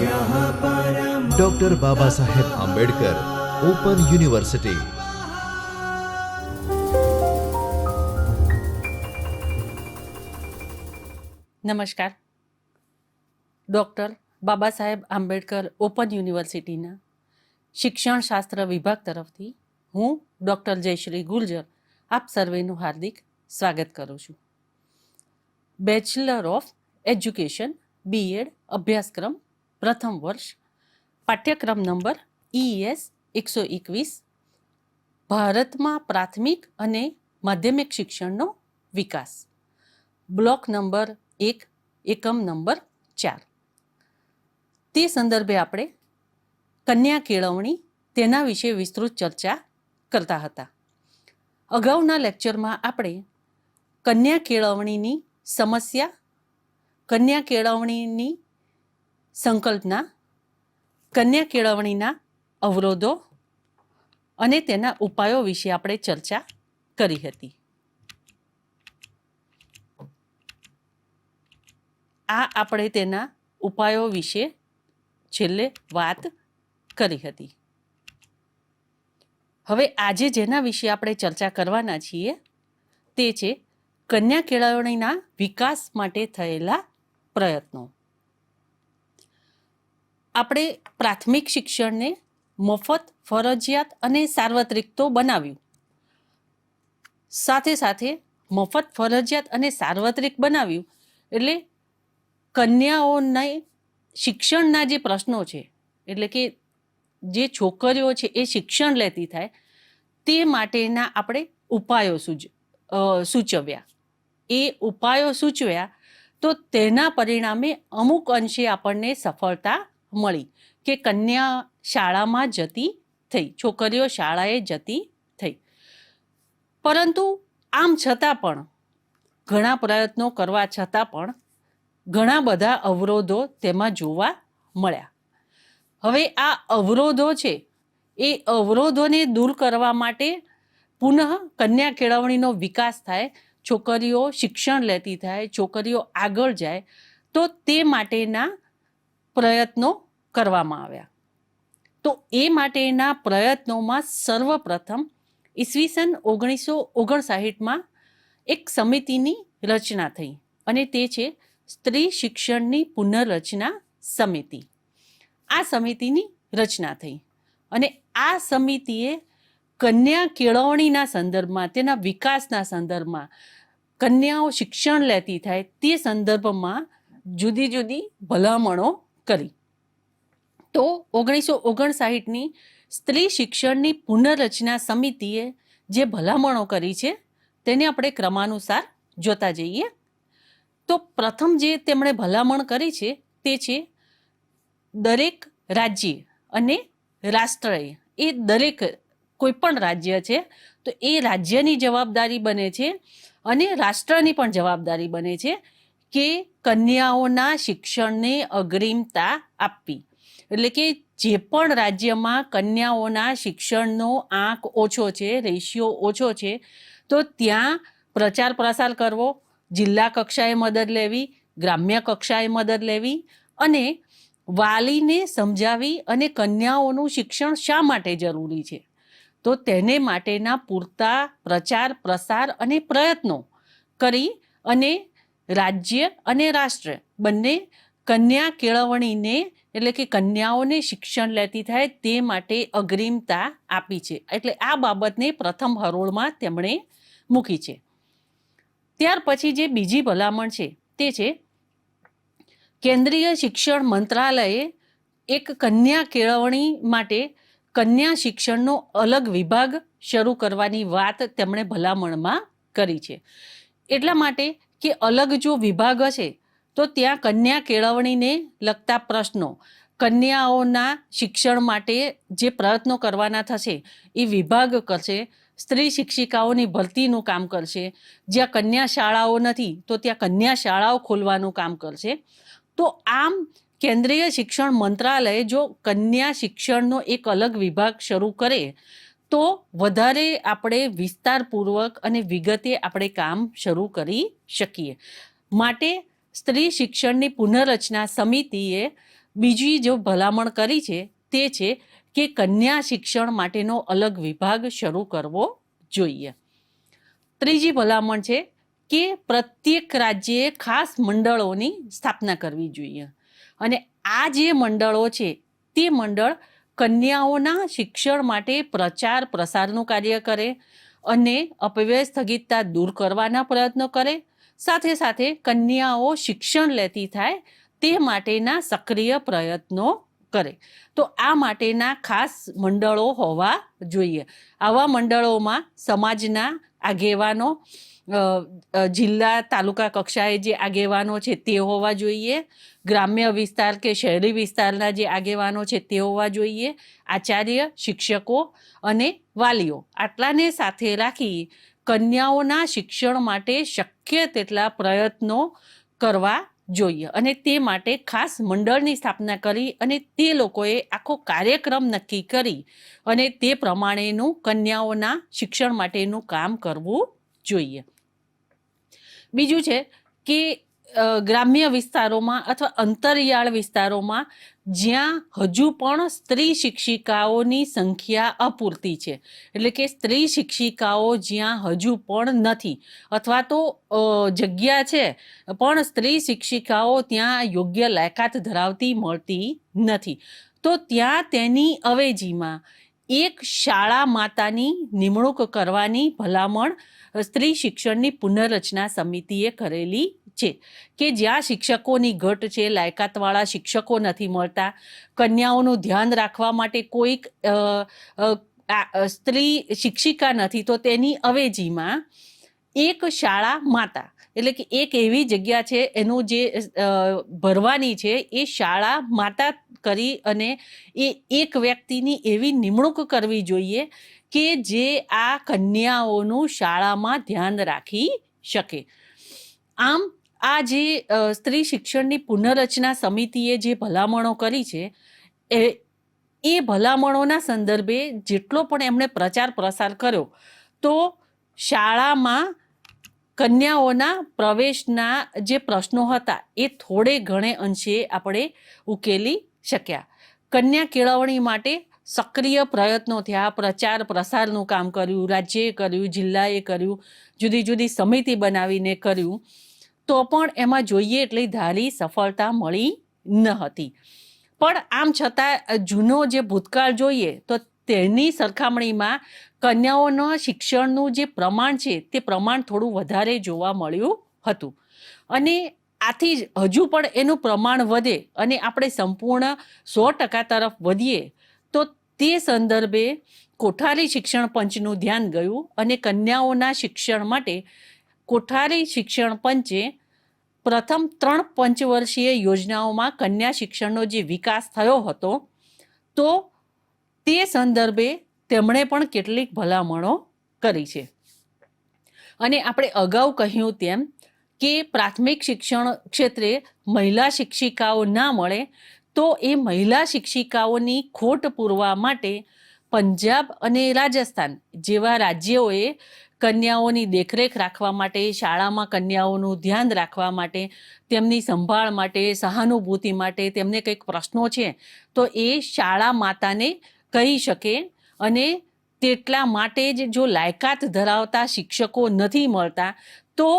Doctor Baba Saheb Ambedkar open university નમસ્કાર. Doctor Baba Saheb Ambedkar open યુનિવર્સિટીના શિક્ષણશાસ્ત્ર વિભાગ તરફથી હું ડૉક્ટર જયશ્રી ગુર્જર આપ સર્વેનું હાર્દિક સ્વાગત કરું છું. બેચલર ઓફ એજ્યુકેશન બીએડ અભ્યાસક્રમ પ્રથમ વર્ષ, પાઠ્યક્રમ નંબર ઈએસ એકસો એકવીસ, ભારતમાં પ્રાથમિક અને માધ્યમિક શિક્ષણનો વિકાસ. બ્લોક નંબર એક, એકમ નંબર ચાર. તે સંદર્ભે આપણે કન્યા કેળવણી તેના વિશે વિસ્તૃત ચર્ચા કરતા હતા. અગાઉના લેક્ચરમાં આપણે કન્યા કેળવણીની સમસ્યા, કન્યા કેળવણીની સંકલ્પના, કન્યા કેળવણીના અવરોધો અને તેના ઉપાયો વિશે આપણે ચર્ચા કરી હતી. આ આપણે તેના ઉપાયો વિશે છેલ્લે વાત કરી હતી. હવે આજે જેના વિશે આપણે ચર્ચા કરવાના છીએ તે છે કન્યા કેળવણીના વિકાસ માટે થયેલા પ્રયત્નો. આપણે પ્રાથમિક શિક્ષણને મફત, ફરજિયાત અને સાર્વત્રિક તો બનાવ્યું. સાથે સાથે મફત, ફરજિયાત અને સાર્વત્રિક બનાવ્યું. એટલે કન્યાઓને શિક્ષણના જે પ્રશ્નો છે, એટલે કે જે છોકરીઓ છે એ શિક્ષણ લેતી થાય, તે માટેના આપણે ઉપાયો સૂચ સૂચવ્યા. એ ઉપાયો સૂચવ્યા તો તેના પરિણામે અમુક અંશે આપણને સફળતા મળી કે કન્યા શાળામાં જતી થઈ, છોકરીઓ શાળાએ જતી થઈ. પરંતુ આમ છતાં પણ, ઘણા પ્રયત્નો કરવા છતાં પણ ઘણા બધા અવરોધો તેમાં જોવા મળ્યા. હવે આ અવરોધો છે, એ અવરોધોને દૂર કરવા માટે પુનઃ કન્યા કેળવણીનો વિકાસ થાય, છોકરીઓ શિક્ષણ લેતી થાય, છોકરીઓ આગળ જાય, તો તે માટેના પ્રયત્નો કરવામાં આવ્યા. તો એ માટેના પ્રયત્નોમાં સર્વપ્રથમ ઈસવીસન ઓગણીસો ઓગણસાઠમાં એક સમિતિની રચના થઈ અને તે છે સ્ત્રી શિક્ષણની પુનઃરચના સમિતિ. આ સમિતિની રચના થઈ અને આ સમિતિએ કન્યા કેળવણીના સંદર્ભમાં, તેના વિકાસના સંદર્ભમાં કન્યાઓ શિક્ષણ લેતી થાય તે સંદર્ભમાં જુદી જુદી ભલામણો કરી. તો ઓગણીસો ઓગણસાહીઠની સ્ત્રી શિક્ષણની પુનર્રચના સમિતિએ જે ભલામણો કરી છે, તેને આપણે ક્રમાનુસાર જોતા જઈએ. તો પ્રથમ જે તેમણે ભલામણ કરી છે, તે છે દરેક રાજ્ય અને રાષ્ટ્રએ, એ દરેક કોઈ પણ રાજ્ય છે, તો એ રાજ્યની જવાબદારી બને છે અને રાષ્ટ્રની પણ જવાબદારી બને છે. કે કન્યાઓના શિક્ષણને અગ્રિમતા આપવી. એટલે કે જે પણ રાજ્યમાં કન્યાઓના શિક્ષણનો આંક ઓછો છે રેશિયો ઓછો છે, તો ત્યાં પ્રચાર પ્રસાર કરવો, જિલ્લા કક્ષાએ મદદ લેવી, ગ્રામ્ય કક્ષાએ મદદ લેવી અને વાલીને સમજાવી અને કન્યાઓનું શિક્ષણ શા માટે જરૂરી છે? તો તેને માટેના પૂરતા પ્રચાર પ્રસાર અને પ્રયત્નો કરી અને રાજ્ય અને રાષ્ટ્ર. બંને કન્યા કેળવણીને, એટલે કે કન્યાઓને શિક્ષણ લેતી થાય તે માટે અગ્રિમતા આપી છે. એટલે આ બાબતને પ્રથમ હરોળમાં તેમણે મૂકી છે. ત્યાર પછી જે બીજી ભલામણ છે તે છે, કેન્દ્રીય શિક્ષણ મંત્રાલયે એક કન્યા કેળવણી માટે કન્યા શિક્ષણનો અલગ વિભાગ શરૂ કરવાની વાત તેમણે ભલામણમાં કરી છે. એટલા માટે કે અલગ જો વિભાગ હશે, તો ત્યાં કન્યા કેળવણીને લગતા પ્રશ્નો, કન્યાઓના શિક્ષણ માટે જે પ્રયત્નો કરવાના થશે, એ વિભાગ કરશે, સ્ત્રી શિક્ષિકાઓની ભરતીનું કામ કરશે, જ્યાં કન્યા શાળાઓ નથી, તો ત્યાં કન્યા શાળાઓ ખોલવાનું કામ કરશે. તો આમ કેન્દ્રીય શિક્ષણ મંત્રાલય જો કન્યા શિક્ષણનો એક અલગ વિભાગ શરૂ કરે તો વધારે આપણે વિસ્તારપૂર્વક અને વિગતે આપણે કામ શરૂ કરી શકીએ. માટે સ્ત્રી શિક્ષણની પુનઃરચના સમિતિએ બીજી જો ભલામણ કરી છે, તે છે કે કન્યા શિક્ષણ માટેનો અલગ વિભાગ શરૂ કરવો જોઈએ. ત્રીજી ભલામણ છે કે પ્રત્યેક રાજ્યે ખાસ મંડળોની સ્થાપના કરવી જોઈએ. અને આ જે મંડળો છે, તે મંડળ કન્યાઓના શિક્ષણ માટે પ્રચાર પ્રસારનું કાર્ય કરે અને અપવ્યય સ્થગિતતા દૂર કરવાના પ્રયત્નો કરે. સાથે સાથે કન્યાઓ શિક્ષણ લેતી થાય તે માટેના સક્રિય પ્રયત્નો કરે. તો આ માટેના ખાસ મંડળો હોવા જોઈએ. આવા મંડળોમાં સમાજના આગેવાનો જિલ્લા તાલુકા કક્ષાએ જે આગેવાનો છે તે હોવા જોઈએ. ગ્રામ્ય વિસ્તાર કે શહેરી વિસ્તારના જે આગેવાનો છે તે હોવા જોઈએ, આચાર્ય, શિક્ષકો અને વાલીઓ. આટલાને સાથે રાખી કન્યાઓના શિક્ષણ માટે શક્ય તેટલા પ્રયત્નો કરવા જોઈએ અને તે માટે ખાસ મંડળની સ્થાપના કરી અને તે લોકોએ આખો કાર્યક્રમ નક્કી કરી અને તે પ્રમાણેનું કન્યાઓના શિક્ષણ માટેનું કામ કરવું જોઈએ. બીજું છે કે ગ્રામ્ય વિસ્તારોમાં અથવા અંતરિયાળ વિસ્તારોમાં જ્યાં હજુ પણ સ્ત્રી શિક્ષિકાઓની સંખ્યા અપૂરતી છે. એટલે કે સ્ત્રી શિક્ષિકાઓ જ્યાં હજુ પણ નથી. અથવા તો જગ્યા છે, પણ સ્ત્રી શિક્ષિકાઓ ત્યાં યોગ્ય લાયકાત ધરાવતી મળતી નથી. તો ત્યાં તેની અવેજીમાં એક શાળા માતાની નિમણૂક કરવાની ભલામણ સ્ત્રી શિક્ષણની પુનઃરચના સમિતિએ કરેલી છે કે જ્યાં શિક્ષકોની ઘટ છે, લાયકાતવાળા શિક્ષકો નથી મળતા, કન્યાઓનું ધ્યાન રાખવા માટે કોઈક સ્ત્રી શિક્ષિકા નથી, તો તેની અવેજીમાં એક શાળા માતા. એટલે કે એક એવી જગ્યા છે, એનું જે ભરવાની છે, એ શાળા માતા કરી અને એ એક વ્યક્તિની એવી નિમણૂક કરવી જોઈએ કે જે આ કન્યાઓનું શાળામાં ધ્યાન રાખી શકે. આમ, આ જે સ્ત્રી શિક્ષણની પુનઃરચના સમિતિએ જે ભલામણો કરી છે, એ એ ભલામણોના સંદર્ભે જેટલો પણ એમણે પ્રચાર પ્રસાર કર્યો, તો શાળામાં કન્યાઓના પ્રવેશના જે પ્રશ્નો હતા, એ થોડે ઘણે અંશે આપણે ઉકેલી શક્યા. કન્યા કેળવણી માટે સક્રિય પ્રયત્નો થયા, પ્રચાર પ્રસારનું કામ કર્યું, રાજ્યએ કર્યું, જિલ્લાએ કર્યું, જુદી જુદી સમિતિ બનાવીને કર્યું, તો પણ એમાં જોઈએ એટલી ધારી સફળતા મળી ન હતી. પણ આમ છતાં, જૂનો જે ભૂતકાળ જોઈએ, તો તેની સરખામણીમાં કન્યાઓના શિક્ષણનું જે પ્રમાણ છે, તે પ્રમાણ થોડું વધારે જોવા મળ્યું હતું. અને આથી જ હજુ પણ એનું પ્રમાણ વધે અને આપણે સંપૂર્ણ સો ટકા તરફ વધીએ, તો તે સંદર્ભે કોઠારી શિક્ષણ પંચનું ધ્યાન ગયું અને કન્યાઓના શિક્ષણ માટે કોઠારી શિક્ષણ પંચે પ્રથમ ત્રણ પંચવર્ષીય યોજનાઓમાં કન્યા શિક્ષણનો જે વિકાસ થયો હતો, તો તે સંદર્ભે તેમણે પણ કેટલીક ભલામણો કરી છે. અને આપણે અગાઉ કહ્યું તેમ કે પ્રાથમિક શિક્ષણ ક્ષેત્રે મહિલા શિક્ષિકાઓ ના મળે, તો એ મહિલા શિક્ષિકાઓની ખોટ પૂરવા માટે પંજાબ અને રાજસ્થાન જેવા રાજ્યોએ કન્યાઓની દેખરેખ રાખવા માટે, શાળામાં કન્યાઓનું ધ્યાન રાખવા માટે, તેમની સંભાળ માટે, સહાનુભૂતિ માટે તેમને કંઈક પ્રશ્નો છે, તો એ શાળા માતાને કહી શકે અને તેટલા માટે જ જો લાયકાત ધરાવતા શિક્ષકો નથી મળતા, તો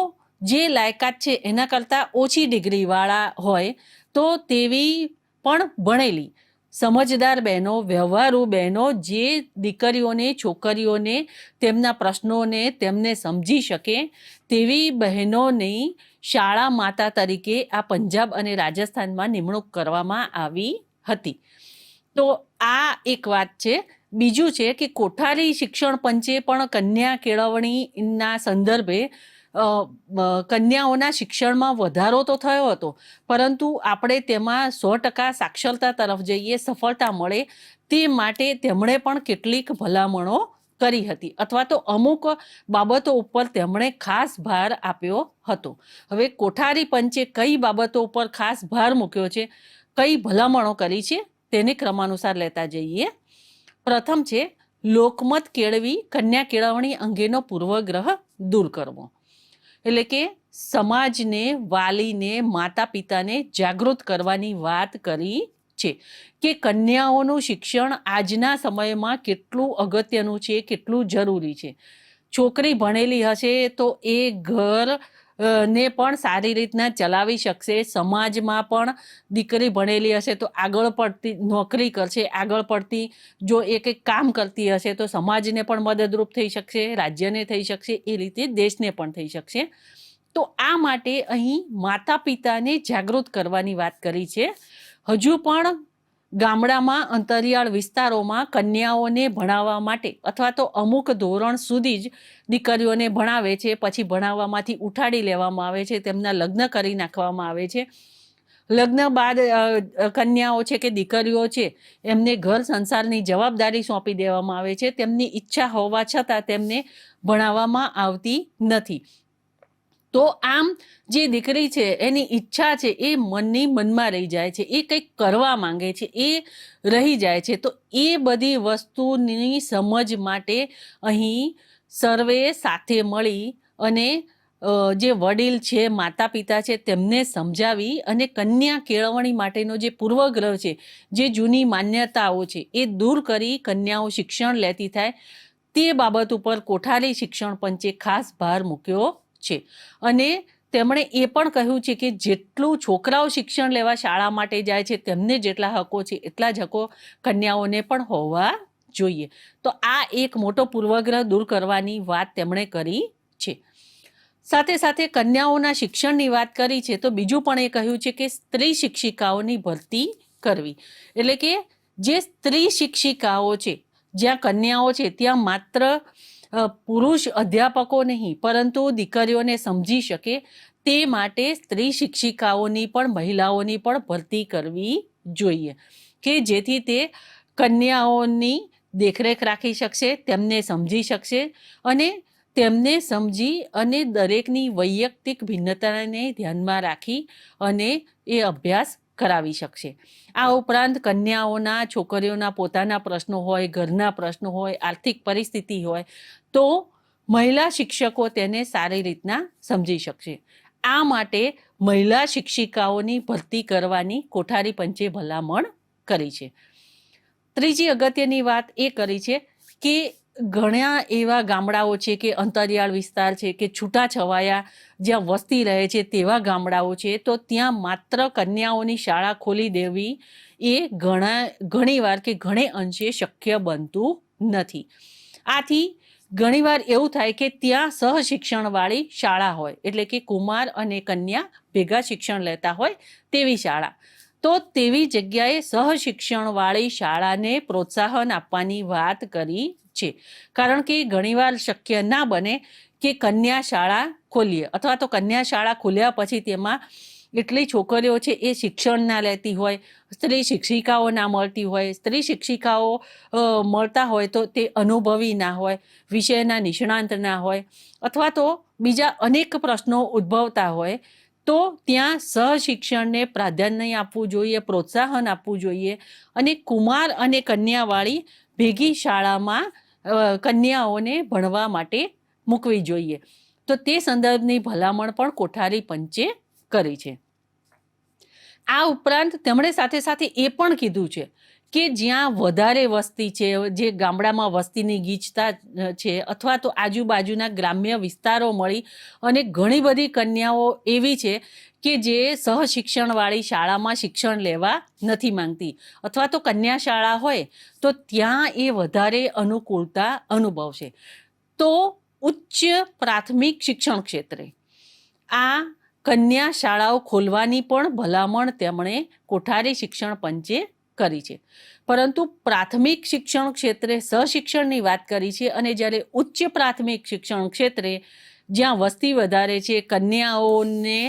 જે લાયકાત છે એના કરતાં ઓછી ડિગ્રીવાળા હોય તો તેવી પણ ભણેલી. સમજદાર બહેનો, વ્યવહારુ બહેનો જે દીકરીઓને, છોકરીઓને તેમના પ્રશ્નોને તેમને સમજી શકે, તેવી બહેનોની શાળા માતા તરીકે આ પંજાબ અને રાજસ્થાનમાં નિમણૂક કરવામાં આવી હતી. તો આ એક વાત છે. બીજું છે કે કોઠારી શિક્ષણ પંચે પણ કન્યા કેળવણીના સંદર્ભે કન્યાઓના શિક્ષણમાં વધારો તો થયો હતો. પરંતુ આપણે તેમાં સો ટકા સાક્ષરતા તરફ જઈએ, સફળતા મળે તે માટે તેમણે પણ કેટલીક ભલામણો કરી હતી. અથવા તો અમુક બાબતો ઉપર તેમણે ખાસ ભાર આપ્યો હતો. હવે કોઠારી પંચે કઈ બાબતો ઉપર ખાસ ભાર મૂક્યો છે? કઈ ભલામણો કરી છે? તેને ક્રમાનુસાર લેતા જઈએ. પ્રથમ છે, લોકમત કેળવી કન્યા કેળવણી અંગેનો પૂર્વગ્રહ દૂર કરવો. એટલે કે સમાજને, વાલીને માતા પિતાને જાગૃત કરવાની વાત કરી છે કે કન્યાઓનું શિક્ષણ આજના સમયમાં કેટલું અગત્યનું છે, કેટલું જરૂરી છે. છોકરી ભણેલી હશે તો એ ઘર ને પણ સારી રીતના ચલાવી શકશે. સમાજમાં પણ દીકરી ભણેલી હશે તો આગળ પડતી, નોકરી કરશે, આગળ પડતી જો એક એક કામ કરતી હશે તો સમાજને પણ મદદરૂપ થઈ શકશે, રાજ્યને થઈ શકશે, એ રીતે દેશને પણ થઈ શકશે. તો આ માટે અહીં માતા પિતાને જાગૃત કરવાની વાત કરી છે. હજુ પણ ગામડામાં, અંતરિયાળ વિસ્તારોમાં કન્યાઓને ભણાવવા માટે અથવા તો અમુક ધોરણ સુધી જ દીકરીઓને ભણાવે છે, પછી ભણાવવામાંથી ઉઠાડી લેવામાં આવે છે, તેમના લગ્ન કરી નાખવામાં આવે છે. લગ્ન બાદ કન્યાઓ છે કે દીકરીઓ છે, એમને ઘર સંસારની જવાબદારી સોંપી દેવામાં આવે છે. તેમની ઈચ્છા હોવા છતાં તેમને ભણાવવામાં આવતી નથી. તો આમ જે દીકરી છે, એની ઈચ્છા છે, એ મનની મનમાં રહી જાય છે, એ કંઈક કરવા માંગે છે, એ રહી જાય છે, તો એ બધી વસ્તુની સમજ માટે અહીં સર્વે સાથે મળી અને જે વડીલ છે માતા પિતા છે, તેમને સમજાવી અને કન્યા કેળવણી માટેનો જે પૂર્વગ્રહ છે, જે જૂની માન્યતાઓ છે, એ દૂર કરી કન્યાઓ શિક્ષણ લેતી થાય. તે બાબત ઉપર કોઠારી શિક્ષણ પંચે ખાસ ભાર મૂક્યો. છે. અને તેમણે એ પણ કહ્યું છે કે જેટલું છોકરાઓ શિક્ષણ લેવા શાળા માટે જાય છે, તેમને જેટલા હકો છે, એટલા જ હકો કન્યાઓને પણ હોવા જોઈએ. તો આ એક મોટો પૂર્વગ્રહ દૂર કરવાની વાત તેમણે કરી છે. સાથે સાથે કન્યાઓના શિક્ષણની વાત કરી છે, તો બીજું પણ એ કહ્યું છે કે સ્ત્રી શિક્ષિકાઓની ભરતી કરવી. એટલે કે જે સ્ત્રી શિક્ષિકાઓ છે, જ્યાં કન્યાઓ છે, ત્યાં માત્ર પુરુષ અધ્યાપકો નહીં, પરંતુ દીકરીઓને સમજી શકે તે માટે સ્ત્રી શિક્ષિકાઓની પણ, મહિલાઓની પણ ભરતી કરવી જોઈએ કે જેથી તે કન્યાઓની દેખરેખ રાખી શકશે, તેમને સમજી શકશે અને તેમને સમજી અને દરેકની વૈયક્તિક ભિન્નતાને ધ્યાનમાં રાખી અને એ અભ્યાસ કરાવી શકશે. આ ઉપરાંત કન્યાઓના, છોકરીઓના પોતાના પ્રશ્નો હોય, ઘરના પ્રશ્નો હોય, આર્થિક પરિસ્થિતિ હોય, તો મહિલા શિક્ષકો તેને સારી રીતના સમજી શકશે. આ માટે મહિલા શિક્ષિકાઓની ભરતી કરવાની કોઠારી પંચે ભલામણ કરી છે. ત્રીજી અગત્યની વાત એ કરી છે કે ઘણા એવા ગામડાઓ છે કે અંતરિયાળ વિસ્તાર છે કે છૂટાછવાયા જ્યાં વસ્તી રહે છે તેવા ગામડાઓ છે, તો ત્યાં માત્ર કન્યાઓની શાળા ખોલી દેવી એ ઘણા, ઘણીવાર કે ઘણે અંશે શક્ય બનતું નથી. આથી ઘણીવાર એવું થાય કે ત્યાં સહશિક્ષણવાળી શાળા હોય, એટલે કે કુમાર અને કન્યા ભેગા શિક્ષણ લેતા હોય તેવી શાળા. તો તેવી જગ્યાએ સહશિક્ષણવાળી શાળાને પ્રોત્સાહન આપવાની વાત કરી છે. કારણ કે ઘણીવાર શક્ય ના બને કે કન્યા શાળા ખોલીએ અથવા તો કન્યા શાળા ખોલ્યા પછી તેમાં એટલી છોકરીઓ છે એ શિક્ષણ ના લેતી હોય, સ્ત્રી શિક્ષિકાઓ ના મળતી હોય, સ્ત્રી શિક્ષિકાઓ મળતા હોય તો તે અનુભવી ના હોય, વિષયના નિષ્ણાંત ના હોય અથવા તો બીજા અનેક પ્રશ્નો ઉદ્ભવતા હોય તો ત્યાં સહશિક્ષણને પ્રાધાન્ય આપવું જોઈએ, પ્રોત્સાહન આપવું જોઈએ અને કુમાર અને કન્યાવાળી ભેગી શાળામાં કન્યાઓને ભણવા માટે મૂકવી જોઈએ. તો તે સંદર્ભની ભલામણ પણ કોઠારી પંચે કરી છે. આ ઉપરાંત તેમણે સાથે સાથે એ પણ કીધું છે કે જ્યાં વધારે વસ્તી છે, જે ગામડામાં વસ્તીની ગીચતા છે અથવા તો આજુબાજુના ગ્રામ્ય વિસ્તારો મળી અને ઘણી બધી કન્યાઓ એવી છે કે જે સહશિક્ષણવાળી શાળામાં શિક્ષણ લેવા નથી માંગતી અથવા તો કન્યા શાળા હોય તો ત્યાં એ વધારે અનુકૂળતા અનુભવશે. તો ઉચ્ચ પ્રાથમિક શિક્ષણ ક્ષેત્રે આ કન્યા શાળાઓ ખોલવાની પણ ભલામણ તેમણે કોઠારી શિક્ષણ પંચે કરી છે. પરંતુ પ્રાથમિક શિક્ષણ ક્ષેત્રે સહશિક્ષણની વાત કરી છે અને જ્યારે ઉચ્ચ પ્રાથમિક શિક્ષણ ક્ષેત્રે જ્યાં વસ્તી વધારે છે, કન્યાઓને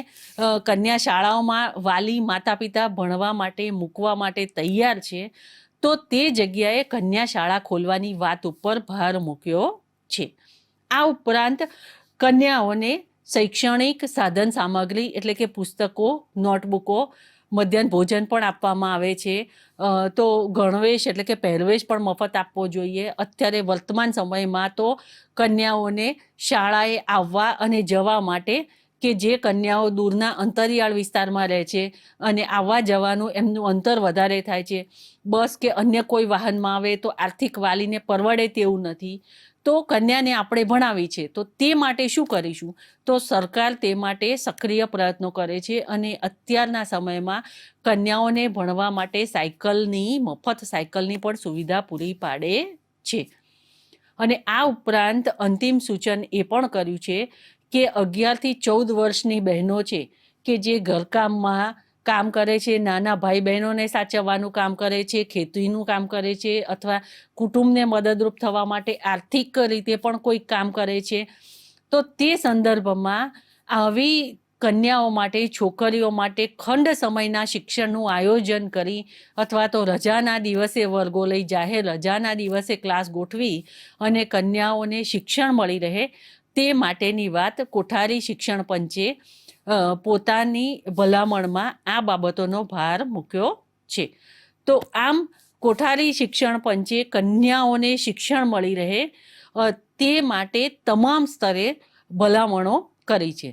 કન્યા શાળાઓમાં વાલી માતા પિતા ભણવા માટે, મૂકવા માટે તૈયાર છે, તો તે જગ્યાએ કન્યા શાળા ખોલવાની વાત ઉપર ભાર મૂક્યો છે. આ ઉપરાંત કન્યાઓને શૈક્ષણિક સાધન સામગ્રી એટલે કે પુસ્તકો, નોટબુકો મધ્યાહન ભોજન પણ આપવામાં આવે છે. તો ગણવેશ એટલે કે પહેરવેશ પણ મફત આપવો જોઈએ. અત્યારે વર્તમાન સમયમાં તો કન્યાઓને શાળાએ આવવા અને જવા માટે કે જે કન્યાઓ દૂરના અંતરિયાળ વિસ્તારમાં રહે છે અને આવવા જવાનું એમનું અંતર વધારે થાય છે. બસ કે અન્ય કોઈ વાહનમાં આવે તો આર્થિક વાલીને પરવડે તેવું નથી. તો કન્યાને આપણે ભણાવી છે. તો તે માટે શું કરીશું? તો સરકાર તે માટે સક્રિય પ્રયત્નો કરે છે અને અત્યારના સમયમાં કન્યાઓને ભણવા માટે સાયકલની, મફત સાયકલની પણ સુવિધા પૂરી પાડે છે. અને આ ઉપરાંત અંતિમ સૂચન એ પણ કર્યું છે કે અગિયારથી ચૌદ વર્ષની બહેનો છે કે જે ઘરકામમાં કામ કરે છે, નાના ભાઈ બહેનોને સાચવવાનું કામ કરે છે, ખેતીનું કામ કરે છે અથવા કુટુંબને મદદરૂપ થવા માટે આર્થિક રીતે પણ કોઈ કામ કરે છે. તો તે સંદર્ભમાં આવી કન્યાઓ માટે, છોકરીઓ માટે ખંડ સમયના શિક્ષણનું આયોજન કરી અથવા તો રજાના દિવસે વર્ગો લઈ જાહેર રજાના દિવસે ક્લાસ ગોઠવી અને કન્યાઓને શિક્ષણ મળી રહે તે માટેની વાત કોઠારી શિક્ષણ પંચે પોતાની ભલામણમાં આ બાબતોનો ભાર મૂક્યો છે. તો આમ કોઠારી શિક્ષણ પંચે કન્યાઓને શિક્ષણ મળી રહે તે માટે તમામ સ્તરે ભલામણો કરી છે.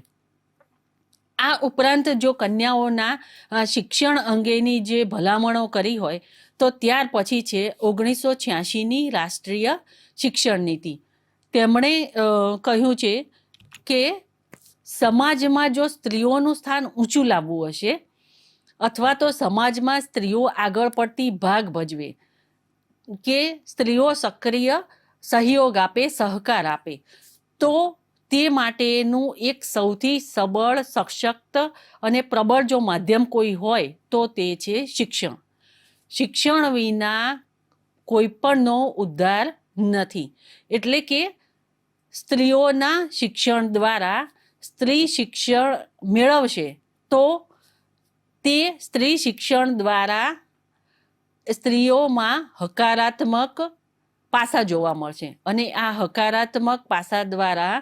આ ઉપરાંત જો કન્યાઓના શિક્ષણ અંગેની જે ભલામણો કરી હોય, તો ત્યાર પછી છે ઓગણીસો છ્યાસીની રાષ્ટ્રીય શિક્ષણ નીતિ. તેમણે કહ્યું છે કે સમાજમાં જો સ્ત્રીઓનું સ્થાન ઊંચું લાવવું હશે, અથવા તો સમાજમાં સ્ત્રીઓ આગળ પડતી ભાગ ભજવે, કે સ્ત્રીઓ સક્રિય સહયોગ આપે, સહકાર આપે, તો તે માટેનું એક સૌથી સબળ, સશક્ત અને પ્રબળ જો માધ્યમ કોઈ હોય, તો તે છે શિક્ષણ. શિક્ષણ વિના કોઈ પણનો ઉદ્ધાર નથી. એટલે કે સ્ત્રીઓના શિક્ષણ દ્વારા સ્ત્રી શિક્ષણ મેળવશે, તો તે સ્ત્રી શિક્ષણ દ્વારા સ્ત્રીઓમાં હકારાત્મક પાસા જોવા મળશે. અને આ હકારાત્મક પાસા દ્વારા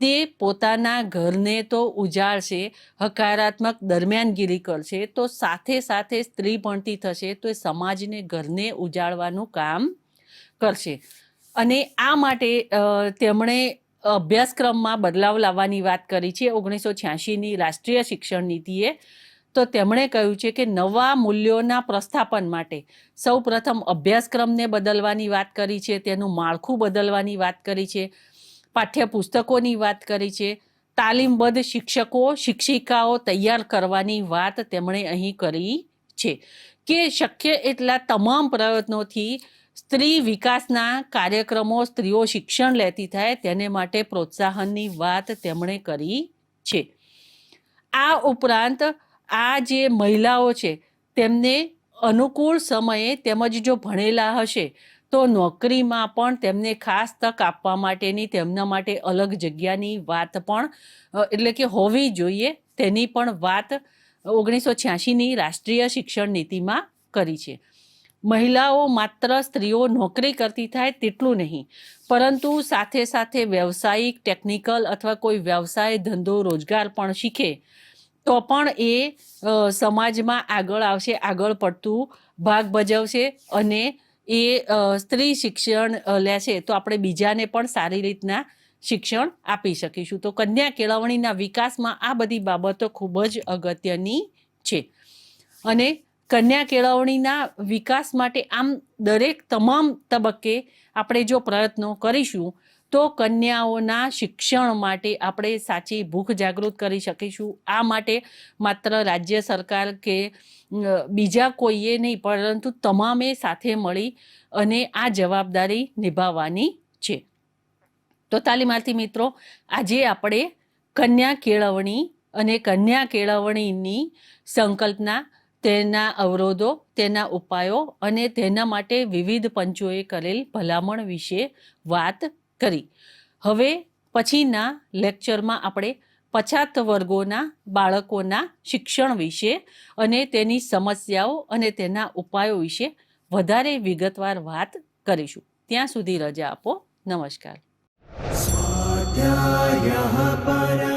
તે પોતાના ઘરને તો ઉજાળશે, હકારાત્મક દરમિયાનગીરી કરશે, તો સાથે સાથે સ્ત્રી ભણતી થશે, તો એ સમાજને ઘરને ઉજાળવાનું કામ કરશે. અને આ માટે તેમણે અભ્યાસક્રમમાં બદલાવ લાવવાની વાત કરી છે ઓગણીસો છ્યાસીની રાષ્ટ્રીય શિક્ષણ નીતિએ. તો તેમણે કહ્યું છે કે નવા મૂલ્યોના પ્રસ્થાપન માટે સૌ પ્રથમ અભ્યાસક્રમને બદલવાની વાત કરી છે, તેનું માળખું બદલવાની વાત કરી છે, પાઠ્યપુસ્તકોની વાત કરી છે, તાલીમબદ્ધ શિક્ષકો, શિક્ષિકાઓ તૈયાર કરવાની વાત તેમણે અહીં કરી છે. કે શક્ય એટલા તમામ પ્રયત્નોથી સ્ત્રી વિકાસના કાર્યક્રમો સ્ત્રીઓ શિક્ષણ લેતી થાય તેને માટે પ્રોત્સાહનની વાત તેમણે કરી છે. આ ઉપરાંત આ જે મહિલાઓ છે તેમને અનુકૂળ સમયે તેમજ જો ભણેલા હશે તો નોકરીમાં પણ તેમને ખાસ તક આપવા માટેની તેમના માટે અલગ જગ્યાની વાત પણ એટલે કે હોવી જોઈએ તેની પણ વાત ઓગણીસો છ્યાસીની રાષ્ટ્રીય શિક્ષણ નીતિમાં કરી છે. મહિલાઓ માત્ર સ્ત્રીઓ નોકરી કરતી થાય તેટલું નહીં. પરંતુ સાથે સાથે વ્યવસાયિક, ટેકનિકલ અથવા કોઈ વ્યવસાય ધંધો રોજગાર પણ શીખે. તો પણ એ સમાજમાં આગળ આવશે, આગળ પડતું ભાગ ભજવશે અને એ સ્ત્રી શિક્ષણ લેશે. તો આપણે બીજાને પણ સારી રીતના શિક્ષણ આપી શકીશું. તો કન્યા કેળવણીના વિકાસમાં આ બધી બાબતો ખૂબ જ અગત્યની છે. અને કન્યા કેળવણીના વિકાસ માટે આમ દરેક તમામ તબક્કે આપણે જો પ્રયત્નો કરીશું, તો કન્યાઓના શિક્ષણ માટે આપણે સાચી ભૂખ જાગૃત કરી શકીશું. આ માટે માત્ર રાજ્ય સરકાર કે બીજા કોઈએ નહીં, પરંતુ તમામે સાથે મળી અને આ જવાબદારી નિભાવવાની છે. તો તાલીમાર્થી મિત્રો, આજે આપણે કન્યા કેળવણી અને કન્યા કેળવણીની સંકલ્પના તેના અવરોધો, તેના ઉપાયો અને તેના માટે વિવિધ પંચોએ કરેલ ભલામણ વિશે વાત કરી. હવે પછીના લેક્ચરમાં આપણે પછાત વર્ગોના બાળકોના શિક્ષણ વિશે અને તેની સમસ્યાઓ અને તેના ઉપાયો વિશે વધારે વિગતવાર વાત કરીશું. ત્યાં સુધી રજા આપો. નમસ્કાર. સ્વાધ્યાય